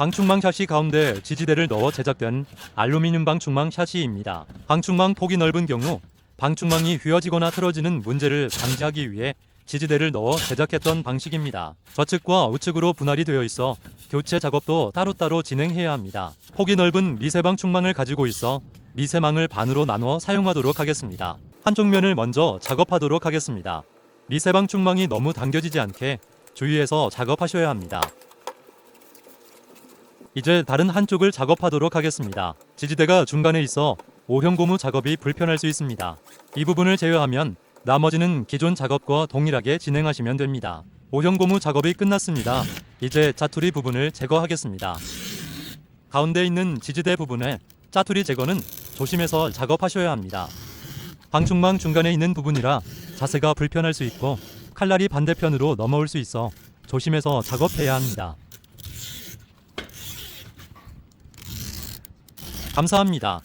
방충망 샤시 가운데 지지대를 넣어 제작된 알루미늄 방충망 샤시입니다. 방충망 폭이 넓은 경우 방충망이 휘어지거나 틀어지는 문제를 방지하기 위해 지지대를 넣어 제작했던 방식입니다. 좌측과 우측으로 분할이 되어 있어 교체 작업도 따로따로 진행해야 합니다. 폭이 넓은 미세 방 충망을 가지고 있어 미세망을 반으로 나누어 사용하도록 하겠습니다. 한쪽 면을 먼저 작업하도록 하겠습니다. 미세 방 충망이 너무 당겨지지 않게 주의해서 작업하셔야 합니다. 이제 다른 한쪽을 작업하도록 하겠습니다. 지지대가 중간에 있어 오형 고무 작업이 불편할 수 있습니다. 이 부분을 제외하면 나머지는 기존 작업과 동일하게 진행하시면 됩니다. 오형 고무 작업이 끝났습니다. 이제 짜투리 부분을 제거하겠습니다. 가운데 있는 지지대 부분에 짜투리 제거는 조심해서 작업하셔야 합니다. 방충망 중간에 있는 부분이라 자세가 불편할 수 있고 칼날이 반대편으로 넘어올 수 있어 조심해서 작업해야 합니다. 감사합니다.